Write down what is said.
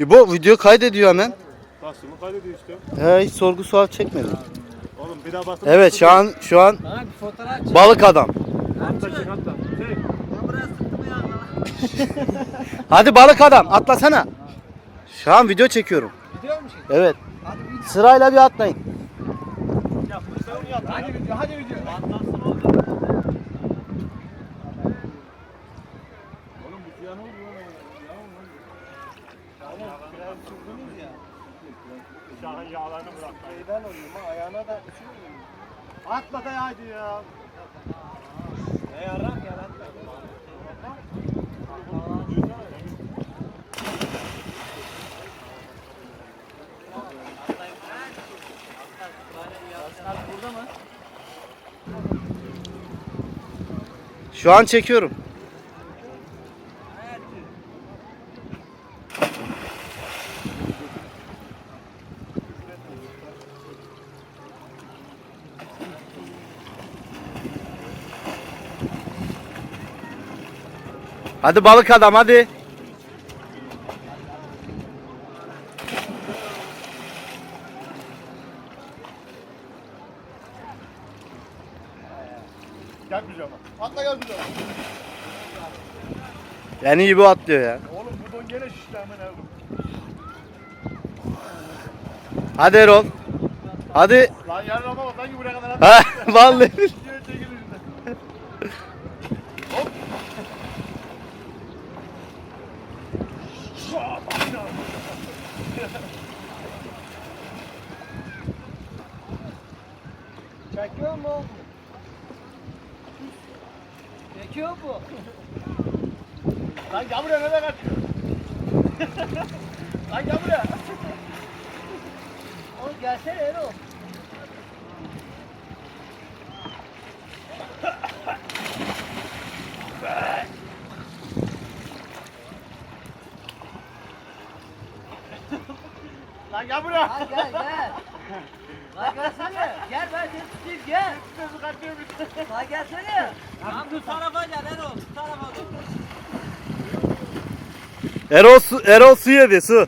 İbo video kaydediyor hemen. Bastımı kaydediyor işte. He hiç sorgu sual çekmedi. Oğlum bir daha bastım. Evet şu an şu an fotoğraf çek. balık adam. Hatta çek hatta. Çek. Ben buraya sıktım ya. Hadi balık adam atlasana. Şu an video çekiyorum. Gidiyor mu şey? Evet. Hadi video. Sırayla bir atlayın. Yaptıysa onu yap. Hadi video. Hadi video. Atlarsın oldu. Oğlum bu suya ne oldu lan? Şahın yağlarını bırak. Şeyden oluyor mu? Ayağına da Atla da hadi ya. Ne yarar burada mı? Şu an çekiyorum. Hadi balık adam hadi. Gel kucağıma. Atla gel kucağıma. En iyi bu atlıyor ya. Oğlum bu don gene şişti hemen evrim. Hadi Erol. Hadi. Lan yarın ama sanki buraya kadar. Ha vallahi. Çekiyor mu? Çekiyor bu. Lan gel buraya nereye kaçıyor? Lan gel buraya. Oğlum gelsene Erol. Lan gel buraya. Lan gel gel. Lan gelsene. Gel ben seni tutayım gel. Sesi kaçıyor bir Lan gelsene. Lan bu tarafa gel Erol. Bu tarafa dur. Erol su, Erol su yedi su.